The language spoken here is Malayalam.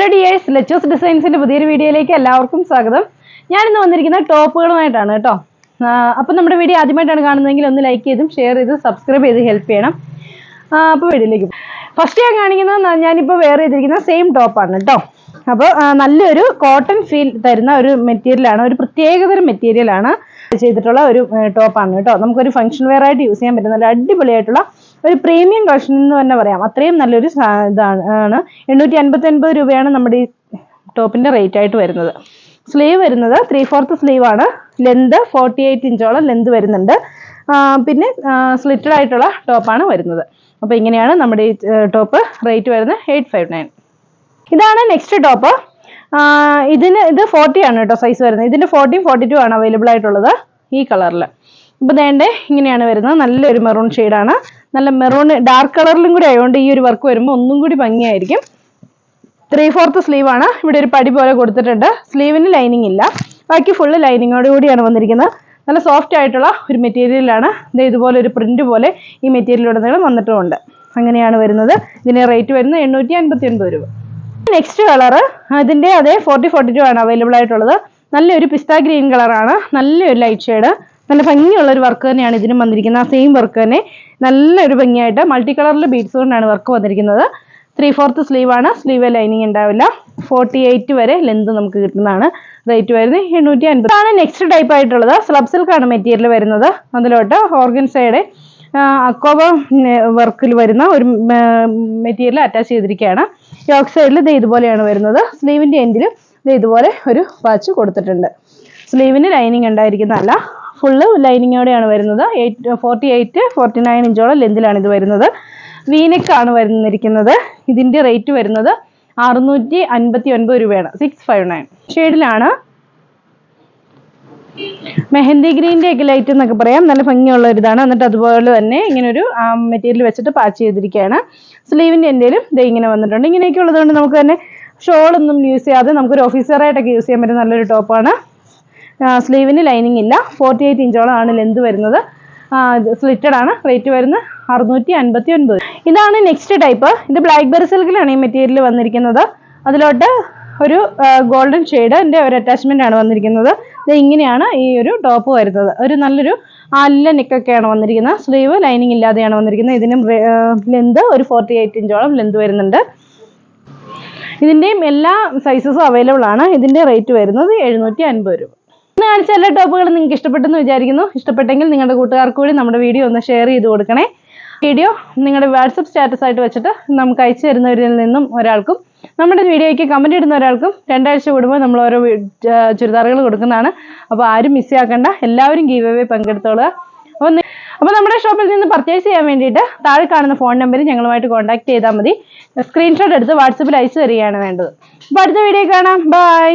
ഹലോ ഡിയേഴ്സ് ലെച്ചേഴ്സ് ഡിസൈൻസിന്റെ പുതിയൊരു വീഡിയോയിലേക്ക് എല്ലാവർക്കും സ്വാഗതം. ഞാനിന്ന് വന്നിരിക്കുന്ന ടോപ്പുകളുമായിട്ടാണ് കേട്ടോ. അപ്പം നമ്മുടെ വീഡിയോ ആദ്യമായിട്ടാണ് കാണുന്നതെങ്കിൽ ഒന്ന് ലൈക്ക് ചെയ്തും ഷെയർ ചെയ്ത് സബ്സ്ക്രൈബ് ചെയ്ത് ഹെൽപ്പ് ചെയ്യണം. അപ്പോൾ വീഡിയോയിലേക്ക് ഫസ്റ്റ് ഞാൻ കാണിക്കുന്നത് ഞാനിപ്പോൾ വെയർ ചെയ്തിരിക്കുന്ന സെയിം ടോപ്പാണ് കേട്ടോ. അപ്പോൾ നല്ലൊരു കോട്ടൺ ഫീൽ തരുന്ന ഒരു മെറ്റീരിയലാണ് ഒരു പ്രത്യേകതരം മെറ്റീരിയലാണ് ചെയ്തിട്ടുള്ള ഒരു ടോപ്പാണ് കേട്ടോ. നമുക്കൊരു ഫംഗ്ഷൻ വെയർ ആയിട്ട് യൂസ് ചെയ്യാൻ പറ്റുന്ന അടിപൊളിയായിട്ടുള്ള ഒരു പ്രീമിയം കളക്ഷൻ എന്ന് തന്നെ പറയാം. അത്രയും നല്ലൊരു ഇതാണ് ആണ്. എണ്ണൂറ്റി അൻപത്തി ഒൻപത് രൂപയാണ് നമ്മുടെ ഈ ടോപ്പിന്റെ റേറ്റ് ആയിട്ട് വരുന്നത്. സ്ലീവ് വരുന്നത് ത്രീ ഫോർത്ത് സ്ലീവ് ആണ്. ലെന്ത് ഫോർട്ടി എയ്റ്റ് ഇഞ്ചോളം ലെന്ത് വരുന്നുണ്ട്. പിന്നെ സ്ലിറ്റഡ് ആയിട്ടുള്ള ടോപ്പാണ് വരുന്നത്. അപ്പോൾ ഇങ്ങനെയാണ് നമ്മുടെ ഈ ടോപ്പ് റേറ്റ് വരുന്നത് എയ്റ്റ് ഫൈവ് നയൻ ഇതാണ് നെക്സ്റ്റ് ടോപ്പ് ഇതിന് ഇത് ഫോർട്ടി ആണ് കേട്ടോ സൈസ് വരുന്നത്. ഇതിന്റെ ഫോർട്ടിയും ഫോർട്ടി ടു ആണ് അവൈലബിൾ ആയിട്ടുള്ളത് ഈ കളറിൽ ഇപ്പൊ വേണ്ടേ ഇങ്ങനെയാണ് വരുന്നത്. നല്ലൊരു മെറൂൺ ആണ്. നല്ല മെറൂൺ ഡാർക്ക് കളറിലും കൂടി ആയതുകൊണ്ട് ഈ ഒരു വർക്ക് വരുമ്പോൾ ഒന്നും കൂടി ഭംഗിയായിരിക്കും. ത്രീ ഫോർത്ത് സ്ലീവ് ആണ്. ഇവിടെ ഒരു പടി പോലെ കൊടുത്തിട്ടുണ്ട്. സ്ലീവിന് ലൈനിങ് ഇല്ല. ബാക്കി ഫുള്ള് ലൈനിങ്ങോട് കൂടിയാണ് വന്നിരിക്കുന്നത്. നല്ല സോഫ്റ്റ് ആയിട്ടുള്ള ഒരു മെറ്റീരിയലാണ് ഇത് ഇതുപോലെ ഒരു പ്രിന്റ് പോലെ ഈ മെറ്റീരിയലുടനീളം വന്നിട്ടുമുണ്ട്. അങ്ങനെയാണ് വരുന്നത്. ഇതിന് റേറ്റ് വരുന്നത് എണ്ണൂറ്റി അൻപത്തി ഒൻപത് രൂപ. നെക്സ്റ്റ് കളറ് അതിന്റെ അതേ ഫോർട്ടി ഫോർട്ടി ടു ആണ് അവൈലബിൾ ആയിട്ടുള്ളത്. നല്ലൊരു പിസ്ത ഗ്രീൻ കളറാണ് നല്ലൊരു ലൈറ്റ് ഷെയ്ഡ് നല്ല ഭംഗിയുള്ള ഒരു വർക്ക് തന്നെയാണ് ഇതിനും വന്നിരിക്കുന്നത്. ആ സെയിം വർക്ക് തന്നെ നല്ലൊരു ഭംഗിയായിട്ട് മൾട്ടി കളറിൽ ബീഡ്സ് കൊണ്ടാണ് വർക്ക് വന്നിരിക്കുന്നത്. ത്രീ ഫോർത്ത് ആണ്. സ്ലീവ് ലൈനിങ് ഉണ്ടാവില്ല. ഫോർട്ടി എയ്റ്റ് വരെ ലെന്ത് നമുക്ക് കിട്ടുന്നതാണ്. റേറ്റ് വരുന്നത് എണ്ണൂറ്റി അൻപത് ആണ് നെക്സ്റ്റ് ടൈപ്പ് ആയിട്ടുള്ളത്. സ്ലബ് സിൽക്ക് ആണ് മെറ്റീരിയൽ വരുന്നത്. അതിലോട്ട് ഓർഗൻസയുടെ അക്കോബ വർക്കിൽ വരുന്ന ഒരു മെറ്റീരിയൽ അറ്റാച്ച് ചെയ്തിരിക്കുകയാണ്. യോക്ക് സൈഡിൽ ഇത് ഇതുപോലെയാണ് വരുന്നത്. സ്ലീവിന്റെ എൻഡിൽ ഇത് ഇതുപോലെ ഒരു വാച്ച് കൊടുത്തിട്ടുണ്ട്. സ്ലീവിന് ലൈനിങ് ഉണ്ടായിരിക്കുന്നതല്ല. ഫുള്ള് ലൈനിങ്ങോടെയാണ് വരുന്നത്. Eight forty eight forty nine ഇഞ്ചോളം ലെന്തിലാണ് ഇത് വരുന്നത്. വീനെക്കാണ് വരുന്നിരിക്കുന്നത്. ഇതിന്റെ റേറ്റ് വരുന്നത് അറുന്നൂറ്റി അൻപത്തി ഒൻപത് രൂപയാണ്. സിക്സ് ഫൈവ് നയൻ ഷെയ്ഡിലാണ് മെഹന്തി ഗ്രീന്റെ ഒക്കെ ലൈറ്റ് എന്നൊക്കെ പറയാം. നല്ല ഭംഗിയുള്ള ഒരു ഇതാണ്. എന്നിട്ട് അതുപോലെ തന്നെ ഇങ്ങനെ ഒരു മെറ്റീരിയൽ വെച്ചിട്ട് പാച്ച് ചെയ്തിരിക്കുകയാണ്. സ്ലീവിന്റെ എന്തെങ്കിലും ഇത് ഇങ്ങനെ വന്നിട്ടുണ്ട്. ഇങ്ങനെയൊക്കെ ഉള്ളതുകൊണ്ട് നമുക്ക് തന്നെ ഷോളൊന്നും യൂസ് ചെയ്യാതെ നമുക്കൊരു ഓഫീസറായിട്ടൊക്കെ യൂസ് ചെയ്യാൻ പറ്റുന്ന നല്ലൊരു ടോപ്പാണ് സ്ലീവിന് ലൈനിങ് ഇല്ല. ഫോർട്ടി എയ്റ്റ് ഇഞ്ചോളം ആണ് ലെന്ത് വരുന്നത്. സ്ലിറ്റഡ് ആണ്. റേറ്റ് വരുന്നത് അറുന്നൂറ്റി അൻപത്തി ഒൻപത് ഇതാണ് നെക്സ്റ്റ് ടൈപ്പ് ഇത് ബ്ലാക്ക് ബെറി സിൽക്കിലാണ് ഈ മെറ്റീരിയൽ വന്നിരിക്കുന്നത്. അതിലോട്ട് ഒരു ഗോൾഡൻ ഷെയ്ഡിന്റെ ഒരു അറ്റാച്ച്മെന്റ് ആണ് വന്നിരിക്കുന്നത്. ഇത് ഇങ്ങനെയാണ് ഈ ഒരു ടോപ്പ് വരുന്നത്. ഒരു നല്ലൊരു അല്ല നെക്കൊക്കെയാണ് വന്നിരിക്കുന്നത്. സ്ലീവ് ലൈനിങ് ഇല്ലാതെയാണ് വന്നിരിക്കുന്നത്. ഇതിനും ലെന്ത് ഒരു ഫോർട്ടി എയ്റ്റ് ഇഞ്ചോളം ലെന്ത് വരുന്നുണ്ട്. ഇതിന്റെയും എല്ലാ സൈസസും അവൈലബിൾ ആണ്. ഇതിന്റെ റേറ്റ് വരുന്നത് എഴുന്നൂറ്റി അൻപത് രൂപ. കാണിച്ച എല്ലാ ടോപ്പുകളും നിങ്ങൾക്ക് ഇഷ്ടപ്പെട്ടെന്ന് വിചാരിക്കുന്നു. ഇഷ്ടപ്പെട്ടെങ്കിൽ നിങ്ങളുടെ കൂട്ടുകാർക്ക് കൂടി നമ്മുടെ വീഡിയോ ഒന്ന് ഷെയർ ചെയ്ത് കൊടുക്കണേ. വീഡിയോ നിങ്ങളുടെ വാട്സപ്പ് സ്റ്റാറ്റസ് ആയിട്ട് വെച്ചിട്ട് നമുക്ക് അയച്ചു തരുന്നവരിൽ നിന്നും ഒരാൾക്കും നമ്മുടെ വീഡിയോയ്ക്ക് കമന്റ് ഇടുന്ന ഒരാൾക്കും രണ്ടാഴ്ച കൂടുമ്പോൾ നമ്മൾ ഓരോ ചുരിദാറുകൾ കൊടുക്കുന്നതാണ്. അപ്പോൾ ആരും മിസ് ആക്കണ്ട. എല്ലാവരും ഗീവ് അവേ പങ്കെടുത്തോളുക. അപ്പോൾ അപ്പോൾ നമ്മുടെ ഷോപ്പിൽ നിന്ന് പർച്ചേസ് ചെയ്യാൻ വേണ്ടിയിട്ട് താഴെ കാണുന്ന ഫോൺ നമ്പർ ഞങ്ങളുമായിട്ട് കോൺടാക്ട് ചെയ്താൽ മതി. സ്ക്രീൻഷോട്ട് എടുത്ത് വാട്സപ്പിൽ അയച്ചു തരികയാണ് വേണ്ടത്. അപ്പോൾ അടുത്ത വീഡിയോ കാണാം. ബൈ